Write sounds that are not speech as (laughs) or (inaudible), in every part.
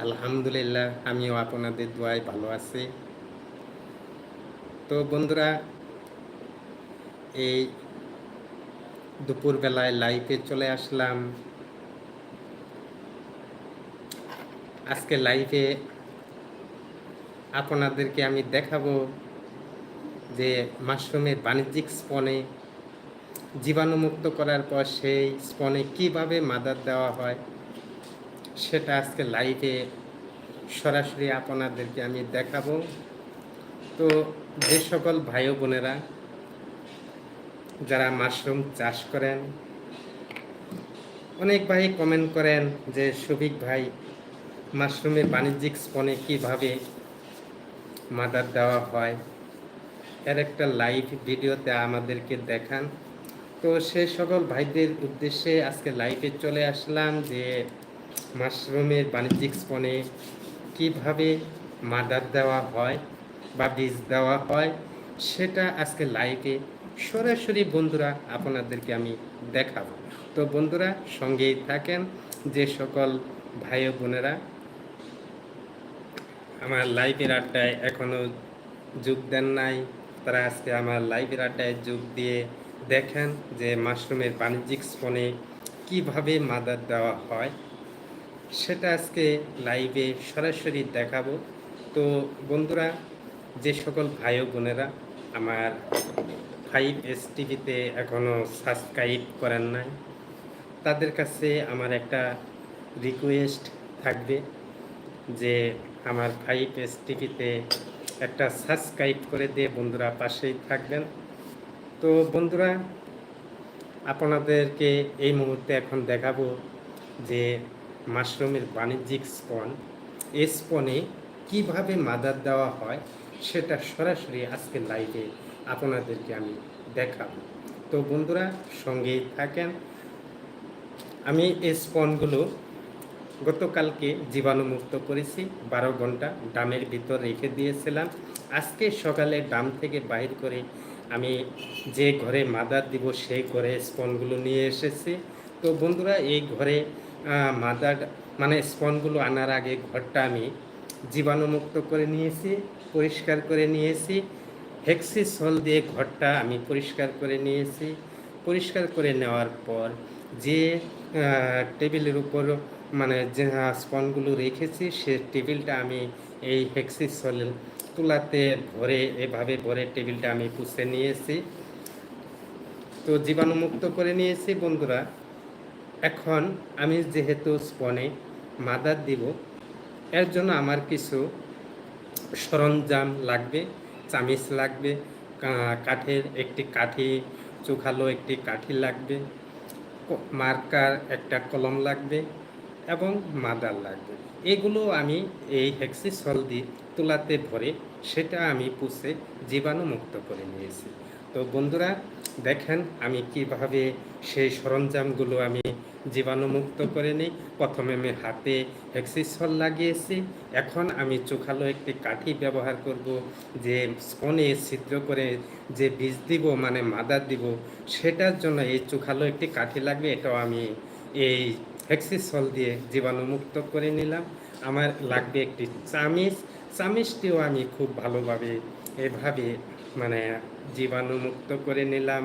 আলহামদুলিল্লাহ, আমিও আপনাদের দোয়ায় ভালো আছি। তো বন্ধুরা, এই দুপুরবেলায় লাইভে চলে আসলাম। আজকে লাইভে আপনাদেরকে আমি দেখাবো যে মাশরুমের বাণিজ্যিক স্পনে জীবাণুমুক্ত করার পর সেই স্পনে কীভাবে মাদার দেওয়া হয়। সেটা আজকে লাইভে সরাসরি আপনাদেরকে আমি দেখাবো। তো যে সকল ভাই বোনেরা যারা মাশরুম চাষ করেন, অনেক ভাই কমেন্ট করেন যে সবিক ভাই মাশরুমের বাণিজ্যিক স্পনে কীভাবে মাদার দেওয়া হয়? এর একটা লাইভ ভিডিওতে আমাদেরকে দেখান। তো সে সকল ভাইদের উদ্দেশ্যে আজকে লাইভে চলে আসলাম যে মাশরুমের বাণিজ্যিক স্পনে কীভাবে মাদার দেওয়া হয় বা বীজ দেওয়া হয়, সেটা আজকে লাইভে সরাসরি বন্ধুরা আপনাদেরকে আমি দেখাবো। তো বন্ধুরা, সঙ্গেই থাকেন যে সকল ভাই বোনেরা। আমার লাইভের আড্ডায় এখনও যোগ দেন নাই। তারা আজকে আমার লাইভের আড্ডায় যোগ দিয়ে দেখেন যে মাশরুমের বাণিজ্যিক স্পনে কীভাবে মাদার দেওয়া হয়। সেটা আজকে লাইভে সরাসরি দেখাবো। তো বন্ধুরা, যে সকল ভাই বোনেরা আমার ফাইভ এস টিভিতে এখনও সাবস্ক্রাইব করেন নাই, তাদের কাছে আমার একটা রিকোয়েস্ট থাকবে যে আমার ফাইভ এস টিভিতে একটা সাবস্ক্রাইব করে দিয়ে বন্ধুরা পাশেই থাকবেন। তো বন্ধুরা, আপনাদেরকে এই মুহূর্তে এখন দেখাবো যে মাশরুমের বাণিজ্যিক স্পন। এই স্পনে কীভাবে মাদার দেওয়া হয় সেটা সরাসরি আজকে লাইভে আপনাদেরকে আমি দেখাবো। তো বন্ধুরা, সঙ্গেই থাকেন। আমি এই স্পনগুলো গতকালকে জীবাণুমুক্ত করেছি। বারো ঘণ্টা ডামের ভিতর রেখে দিয়েছিলাম। আজকে সকালে ডাম থেকে বাহির করে আমি যে ঘরে মাদার দিব সেই ঘরে স্পনগুলো নিয়ে এসেছি। তো বন্ধুরা, এই ঘরে মাদার মানে স্পনগুলো আনার আগে ঘরটা আমি জীবাণুমুক্ত করে নিয়েছি, পরিষ্কার করে নিয়েছি। হেক্সি সল দিয়ে ঘরটা আমি পরিষ্কার করে নিয়েছি। পরিষ্কার করে নেওয়ার পর যে টেবিলের উপর মানে যে স্পনগুলো রেখেছি, সে টেবিলটা আমি এই হেক্সি সল তুলাতে ভরে, এভাবে ভরে টেবিলটা আমি পুষে নিয়েছি। তো জীবাণুমুক্ত করে নিয়েছি বন্ধুরা। এখন আমি যেহেতু স্পনে মাদার দিব, এর জন্য আমার কিছু সরঞ্জাম লাগবে, চামিচ লাগবে কাঠের একটি কাঠি, চোখালো একটি কাঠি লাগবে মার্কার একটা কলম লাগবে এবং মাদার লাগবে। এগুলো আমি এই হেক্সিসল দিয়ে তুলাতে ভরে সেটা আমি পুষে জীবাণুমুক্ত করে নিয়েছি। তো বন্ধুরা দেখেন, আমি কীভাবে সেই সরঞ্জামগুলো আমি জীবাণুমুক্ত করে নিই। প্রথমে আমি হাতে হেক্সিসল লাগিয়েছি। এখন আমি চোখালো একটি কাঠি ব্যবহার করব, যে স্পনে ছিদ্র করে যে বীজ দিব মানে মাদার দিব, সেটার জন্য এই চোখালো একটি কাঠি লাগবে। এটাও আমি এই হেক্সিসল দিয়ে জীবাণুমুক্ত করে নিলাম। আমার লাগবে একটি চামিচ। চামিচটিও আমি খুব ভালোভাবে এভাবে মানে জীবাণুমুক্ত করে নিলাম।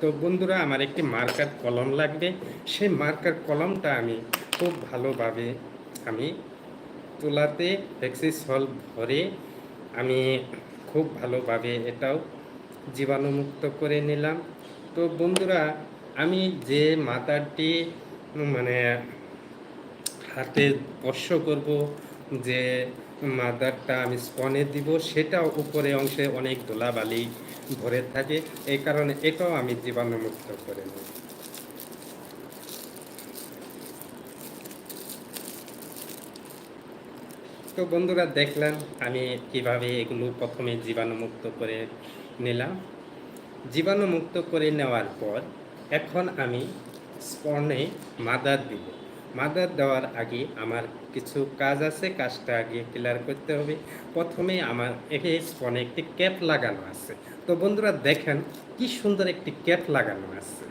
তো বন্ধুরা, আমার একটি মার্কার কলম লাগবে। সেই মার্কার কলমটা আমি খুব ভালোভাবে আমি তোলাতে এক্সিস হল ভরে আমি খুব ভালোভাবে এটাও জীবাণুমুক্ত করে নিলাম। তো বন্ধুরা, আমি যে মাথাটি মানে হাতে স্পর্শ করব, যে মাদারটা আমি স্পনে দিব, সেটা উপরে অংশে অনেক ধুলাবালি ভরে থাকে। এই কারণে এটাও আমি জীবাণুমুক্ত করে নিই তো বন্ধুরা দেখলেন আমি কীভাবে এগুলো প্রথমে জীবাণুমুক্ত করে নিলাম। জীবাণুমুক্ত করে নেওয়ার পর এখন আমি স্পনে মাদার দিব। মাদার দেওয়ার আগে আমার কিছু কাজ আছে, কাজটা আগে ক্লিয়ার করতে হবে। প্রথমে আমার একে স্পনে একটি ক্যাপ লাগানো আছে। তো বন্ধুরা দেখেন কি সুন্দর একটি ক্যাপ লাগানো আছে।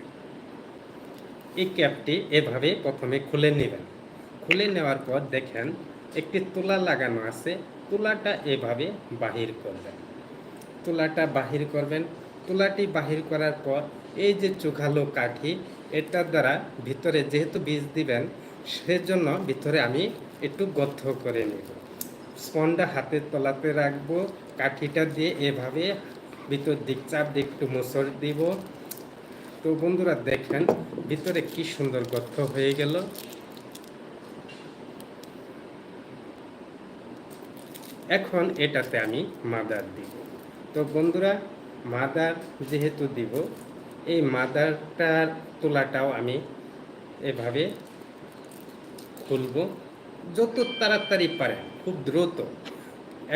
এই ক্যাপটি এভাবে প্রথমে খুলে নেবেন। খুলে নেওয়ার পর দেখেন একটি তুলা লাগানো আছে। তুলাটা এভাবে বাহির করবেন। তুলাটা বাহির করবেন। তুলাটি বাহির করার পর এই যে চোখালো কাঠি, এটার দ্বারা ভিতরে যেহেতু বীজ দিবেন সেজন্য ভিতরে আমি একটু গর্ত করে নেব। স্পনটা হাতের তলাতে রাখব, কাঠিটা দিয়ে এভাবে ভিতর দিক চাপ দিয়ে একটু মোচড় দিব। তো বন্ধুরা দেখেন ভিতরে কি সুন্দর গর্ত হয়ে গেল। এখন এটাতে আমি মাদার দিব। তো বন্ধুরা মাদার যেহেতু দিব, এই মাদারটার তোলাটাও আমি এভাবে খুলব। যত তাড়াতাড়ি পারে খুব দ্রুত।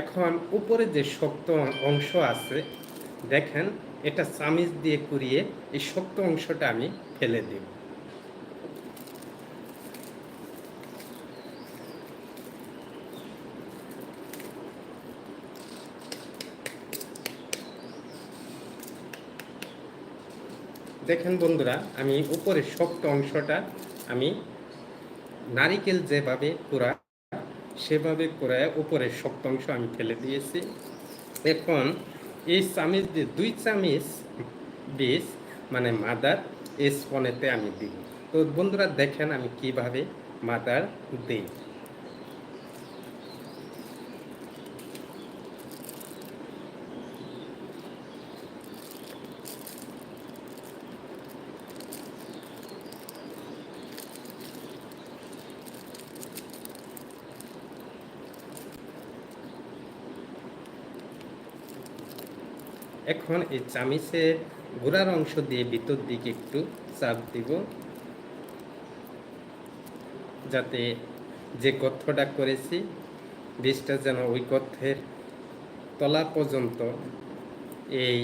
এখন উপরে যে শক্ত অংশ আছে, দেখেন, এটা চামিচ দিয়ে কুড়িয়ে এই শক্ত অংশটা আমি ফেলে দেব। দেখেন বন্ধুরা, আমি উপরে শক্ত অংশটা আমি নারিকেল যেভাবে কুড়া সেভাবে কুড়ায় উপরের শক্ত অংশ আমি ফেলে দিয়েছি। এখন এই চামিচ দিয়ে, দুই চামিচ বীজ মানে মাদার এই স্পনেতে আমি দিই। তো বন্ধুরা দেখেন আমি কীভাবে মাদার দিই। এখন এই চামিচের গোড়ার অংশ দিয়ে ভিতর দিকে একটু চাপ দিব। যাতে যে কথ্যটা করেছি বীজটা যেন ওই কথ্যের তলা পর্যন্ত এই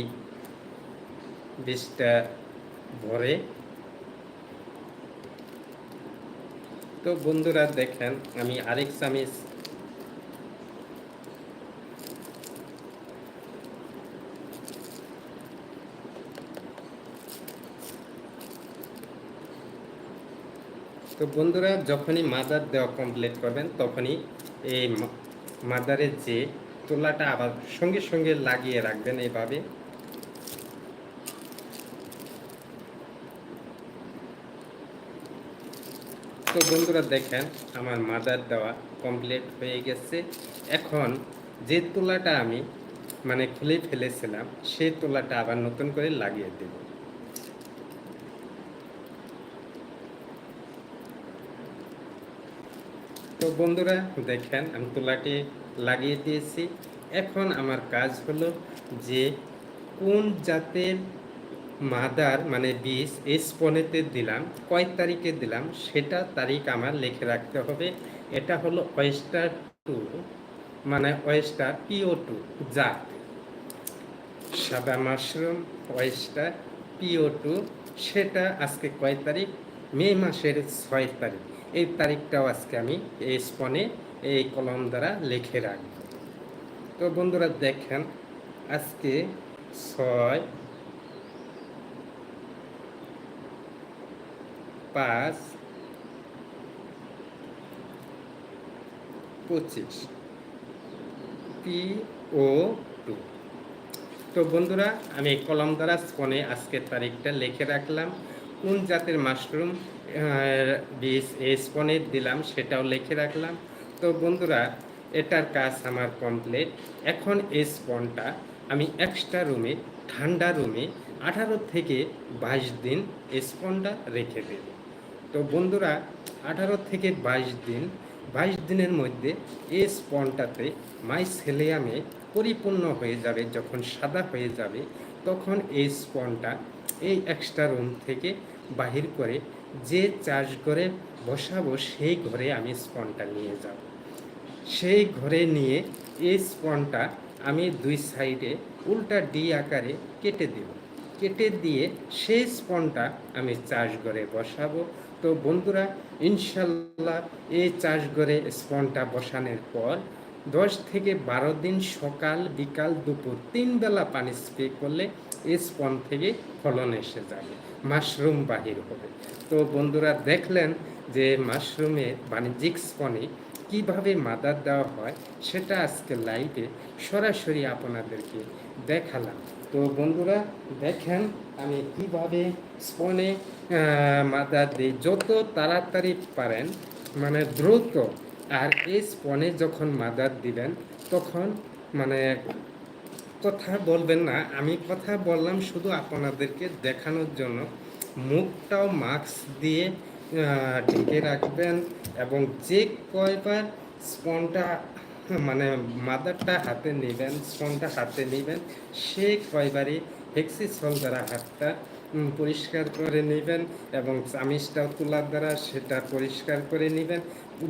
বীজটা ভরে। তো বন্ধুরা দেখেন, আমি আরেক চামিচ তো বন্ধুরা, যখনই মাদার দেওয়া কমপ্লিট করবেন, তখনই এই মাদারের যে তোলাটা আবার সঙ্গে সঙ্গে লাগিয়ে রাখবেন এইভাবে তো বন্ধুরা, দেখেন আমার মাদার দেওয়া কমপ্লিট হয়ে গেছে। এখন যে তোলাটা আমি মানে খুলে ফেলেছিলাম সেই তোলাটা আবার নতুন করে লাগিয়ে দেব। তো বন্ধুরা, দেখেন, আমি তোলাটি লাগিয়ে দিয়েছি। এখন আমার কাজ হলো যে কোন জাতের মাদার মানে বীজ এই স্পনেতে দিলাম, কয় তারিখে দিলাম, সেটা তারিখ আমার লিখে রাখতে হবে। এটা হলো ওয়েস্টার টু মানে ওয়েস্টার পিও টু জাত। সাদা মাশরুম ওয়েস্টার পিও টু সেটা আজকে কয় তারিখ? মে মাসের ছয় তারিখ। এই তারিখটাও আজকে আমি এই স্পনে এই কলম দ্বারা লিখে রাখব। তো বন্ধুরা দেখেন, আজকে ছয়, পাঁচ, পঁচিশ, পি ও টু। তো বন্ধুরা, আমি কলম দ্বারা স্পনে আজকের তারিখটা লিখে রাখলাম। কোন জাতের মাশরুম বীজ এই স্পনে দিলাম, সেটাও লিখে রাখলাম। তো বন্ধুরা, এটার কাজ আমার কমপ্লিট এখন এই স্পনটা আমি এক্সট্রা রুমে ঠান্ডা রুমে আঠারো থেকে বাইশ দিন স্পনটা রেখে দেব। তো বন্ধুরা, আঠারো থেকে বাইশ দিন, বাইশ দিনের মধ্যে এই স্পনটাতে মাইসেলিয়ামে পরিপূর্ণ হয়ে যাবে, যখন সাদা হয়ে যাবে, তখন এই স্পনটা এই এক্সট্রা রুম থেকে বাহির করে যে ঘরে বসাবো, সেই ঘরে আমি স্পনটা নিয়ে যাব। সেই ঘরে নিয়ে এই স্পনটা আমি দুই সাইডে উল্টা ডি আকারে কেটে দেব। কেটে দিয়ে সেই স্পনটা আমি ঘরে বসাবো। তো বন্ধুরা, ইনশাল্লাহ এই ঘরে স্পনটা বসানোর পর দশ থেকে বারো দিন সকাল, বিকাল, দুপুর তিন বেলা পানি স্প্রে করলে স্পন থেকে ফলন এসে যাবে, মাশরুম বাহির হবে। তো বন্ধুরা দেখলেন যে মাশরুমের বাণিজ্যিক স্পনে কীভাবে মাদার দেওয়া হয় সেটা আজকে লাইভে সরাসরি আপনাদেরকে দেখালাম। তো বন্ধুরা দেখেন আমি কীভাবে স্পনে মাদার দিই। যত তাড়াতাড়ি পারেন মানে দ্রুত, আর এই স্পনে যখন মাদার দিবেন, তখন মানে কথা বলবেন না, আমি কথা বললাম শুধু আপনাদেরকে দেখানোর জন্য। মুখটাও মাস্ক দিয়ে ঢেকে রাখবেন এবং যে কয়বার স্পনটা মানে মাদারটা হাতে নেবেন, স্পনটা হাতে নেবেন, সে কয়বারই হেক্সিসল দ্বারা হাতটা পরিষ্কার করে নেবেন এবং চামিচটাও তোলার দ্বারা সেটা পরিষ্কার করে নেবেন।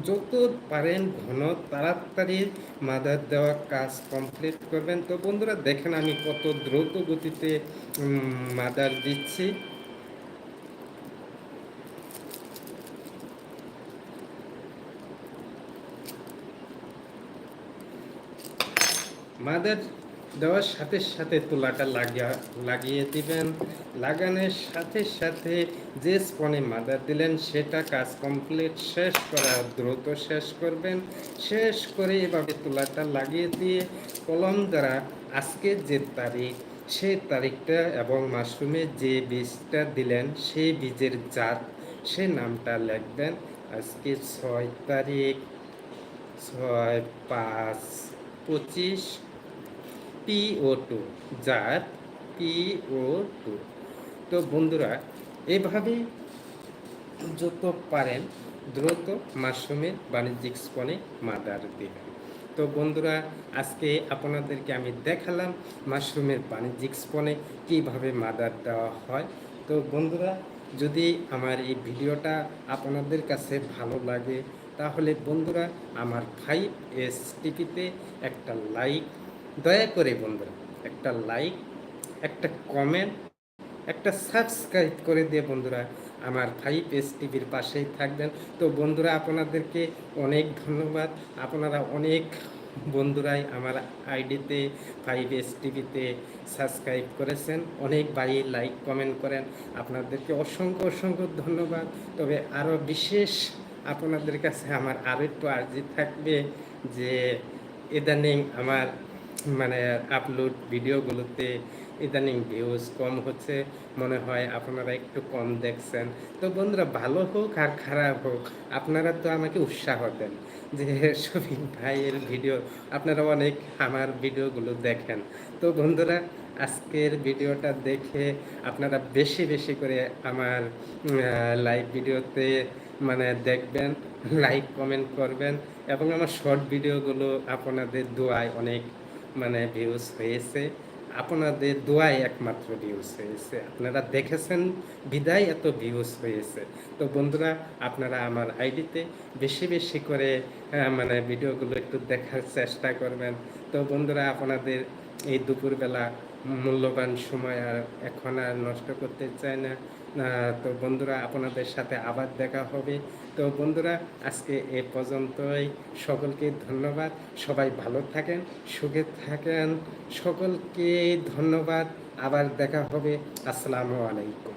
যত পারেন ঘন তাড়াতাড়ি মাদার দেওয়া কাজ কমপ্লিট করবেন। তো বন্ধুরা, দেখেন আমি কত দ্রুত গতিতে মাদার দিচ্ছি। মাদার দেওয়ার সাথে সাথে তুলাটা লাগিয়ে লাগিয়ে দিবেন। লাগানোর সাথে সাথে যে স্পনে মাদার দিলেন, সেটা কাজ কমপ্লিট শেষ করা দ্রুত শেষ করবেন। শেষ করে এভাবে তুলাটা লাগিয়ে দিয়ে কলম দ্বারা আজকের যে তারিখ সেই তারিখটা এবং মাশরুমে যে বীজটা দিলেন, সেই বীজের জাত, সে নামটা লিখবেন। আজকে ছয় তারিখ, ছয় পাঁচ, পঁচিশ পিও টু যার পিও টু তো বন্ধুরা এভাবে যত পারেন দ্রুত মাশরুমের বাণিজ্যিক স্পনে মাদার দেবেন। তো বন্ধুরা, আজকে আপনাদেরকে আমি দেখালাম মাশরুমের বাণিজ্যিক স্পনে কীভাবে মাদার দেওয়া হয়। তো বন্ধুরা, যদি আমার এই ভিডিওটা আপনাদের কাছে ভালো লাগে, তাহলে বন্ধুরা, আমার ফাইভ এস টিভিতে একটা লাইক দয়া করে বন্ধুরা, একটা লাইক একটা কমেন্ট একটা সাবস্ক্রাইব করে দিয়ে বন্ধুরা আমার ফাইভ এস টিভির পাশেই থাকবেন। তো বন্ধুরা, আপনাদেরকে অনেক ধন্যবাদ। আপনারা অনেক বন্ধুরাই আমার আইডিতে ফাইভ এস টিভিতে সাবস্ক্রাইব করেছেন। অনেক বাড়ি লাইক কমেন্ট করেন। আপনাদেরকে অসংখ্য অসংখ্য ধন্যবাদ। তবে আরও বিশেষ আপনাদের কাছে আমার আরও একটু আর্জি থাকবে যে ইদানিং আমার মানে আপলোড ভিডিওগুলোতে ইদানিং ভিউজ কম হচ্ছে, মনে হয় আপনারা একটু কম দেখছেন। তো বন্ধুরা, ভালো হোক আর খারাপ হোক, আপনারা তো আমাকে উৎসাহ দেন যে (laughs) শফিক ভাইয়ের ভিডিও আপনারা অনেক আমার ভিডিওগুলো দেখেন। তো বন্ধুরা, আজকের ভিডিওটা দেখে আপনারা বেশি বেশি করে আমার লাইভ ভিডিওতে মানে দেখবেন লাইক কমেন্ট করবেন এবং আমার শর্ট ভিডিওগুলো আপনাদের দোয়ায় অনেক মানে ভিউজ হয়েছে। আপনাদের দোয়ায় একমাত্র ভিউজ হয়েছে। আপনারা দেখেছেন, বিদায় এত ভিউজ হয়েছে। তো বন্ধুরা, আপনারা আমার আইডিতে বেশি বেশি করে মানে ভিডিওগুলো একটু দেখার চেষ্টা করবেন। তো বন্ধুরা, আপনাদের এই দুপুরবেলা মূল্যবান সময় আর এখন আর নষ্ট করতে চাই না, তো বন্ধুরা, আপনাদের সাথে আবার দেখা হবে। তো বন্ধুরা, আজকে এ পর্যন্তই। সকলকে ধন্যবাদ। সবাই ভালো থাকেন, সুখে থাকেন। সকলকে ধন্যবাদ। আবার দেখা হবে। আসসালামু আলাইকুম।